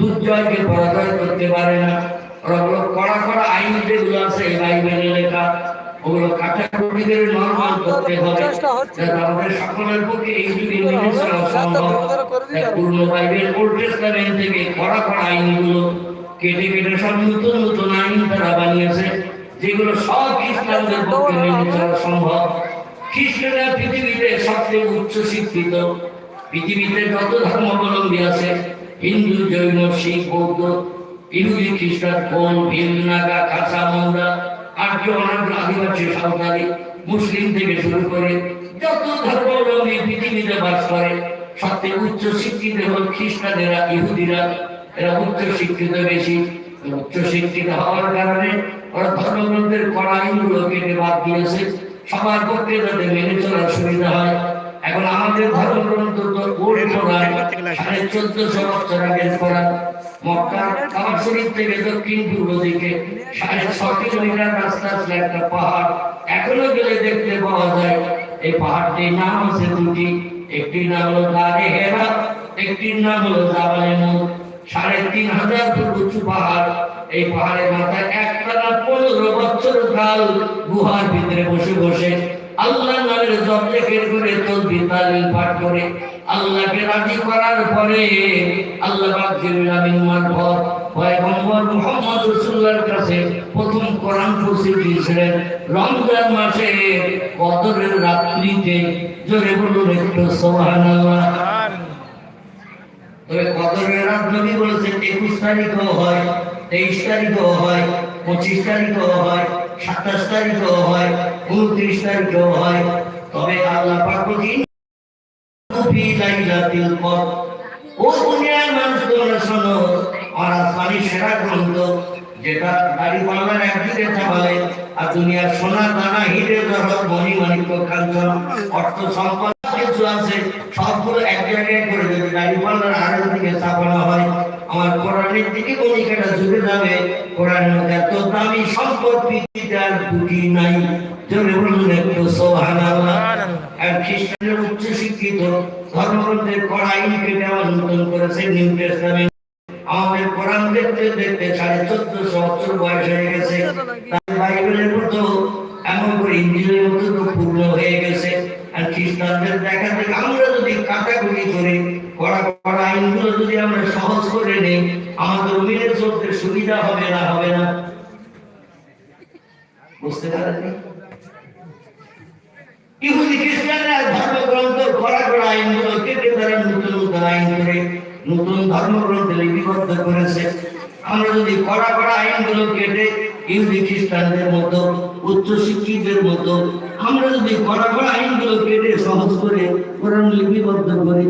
দুর্জয়কে পরাজয় করতে পারে না। ওগুলো কড়া কড়া আইন যেগুলো আছে এই বাইবেলে লেখা ওগুলো কাটাকুটিদের নর্মাল করতে হবে যাতে আমাদের সকলের পক্ষে এই যুগে মেনে চলা সম্ভব বাইবেল ওল্ড টেস্টামেন্ট থেকে কড়া কড়া আইনগুলো কেটে কেটে সব নতুন নতুন আইন তারা বানিয়েছে যেগুলো সব খ্রিস্টানদের পক্ষে মেনে চলা সম্ভব। খ্রিস্টানরা পৃথিবীতে সবচেয়ে উচ্চ শিক্ষিত পৃথিবীতে যত ধর্মাবলম্বী আছে হিন্দু জৈন, শিখ, বৌদ্ধ, ইহুদি, খ্রিস্টান, কোন ভিল নাগা, খাসা, মৌরা, আর্য, অনার্য, আদিবাসী, সাঁওতালি, মুসলিম থেকে শুরু করে যত ধর্মাবলম্বী পৃথিবীতে বাস করে সবচেয়ে উচ্চ শিক্ষিত হল খ্রিস্টানেরা ইহুদিরা, এরা উচ্চ শিক্ষিত বেশি। উচ্চ শিক্ষিত হওয়ার কারণে ওরা ধর্মগ্রন্থের কড়া আইনগুলো কেটে বাদ দিয়েছে। সবার পক্ষে যাতে মেনে চলার সুবিধা হয় এখন আমাদের ধর্মগ্রন্থ তো ওল্ড কোরআন সাড়ে চোদ্দশো বছর আগের কোরআন মক্কা কাবা শরীফ থেকে দক্ষিণ পূর্ব দিকে সাড়ে ছ কিলোমিটার রাস্তা আছে একটা পাহাড়। এখনও গেলে দেখতে পাওয়া যায় এই পাহাড়টির নাম আছে দুটি। একটির নাম হলো দারে হেরা একটির নাম হলো জাবালে নূর সাড়ে তিন হাজার ফুট উঁচু পাহাড়। এই পাহাড়ের মাথায় একটানা পনেরো বছর কাল গুহার ভিতরে বসে বসে আল্লাহ নামের জপ লেখের করে তসবিহ তালিল পাঠ করে। আল্লাহকে রাজি করার পরে আল্লাহ পাক জিবরিল আমিন মারফত পয়গম্বর মুহাম্মদ রাসূলুল্লাহর কাছে প্রথম কোরআন পৌঁছে দিয়েছিলেন। রমজান মাসে কদরের রাত্রিতে জোরে বলুন একটু সুবহানাল্লাহ। তবে কদরের রাত নবী বলেছেন একুশ তারিখও হয় তেইশ তারিখও হয়, পঁচিশ তারিখও হয়, সাতাশ তারিখও হয়, উনত্রিশ তারিখও হয়। তবে আল্লাহ পাক ও মানুষ যেটা আর দুনিয়ার দানা অর্থ সম্পদ কিছু আছে, সবগুলো এক জায়গায় করে যদি গাড়ি পাল্লার আরেক দিকে হয় আমার কোরআনের দিকে গণিকাটা ঝুঁকে যাবে কোরআনের এত দামি সম্পদ পৃথিবীতে আর দুটি নাই। জোরে একটু সোহানাল্লাহ আর খ্রিস্টানের উচ্চ শিক্ষিত ধর্মগ্রন্থের কড়াই কেটে করেছে নিউ আমাদের কোরআন দেখতে দেখতে সাড়ে বছর বয়স হয়ে গেছে। বাইবেলের মতো, এমন করে ইঞ্জিনের মতো পূর্ণ হয়ে গেছে। খ্রিস্টানদের আমরা যদি কাটাকুটি করে, কড়া কড়া আইনগুলো যদি আমরা সহজ করে নেই, আমাদের চলতে সুবিধা হবে না হবে না? বুঝতে ইহুদি খ্রিস্টানরা ধর্মগ্রন্থ, কড়া কড়া আইনগুলো কেটে তারা নতুন নতুন আইন করে, নতুন ধর্মগ্রন্থে লিপিবদ্ধ করেছে। আমরা যদি কড়া কড়া আইনগুলো কেটে ইহুদি খ্রিস্টানদের মতো, উচ্চ শিক্ষিতের মতো, আমরা যদি কড়া কড়া আইনগুলো কেটে সহজ করে কোরআন লিপিবদ্ধ করি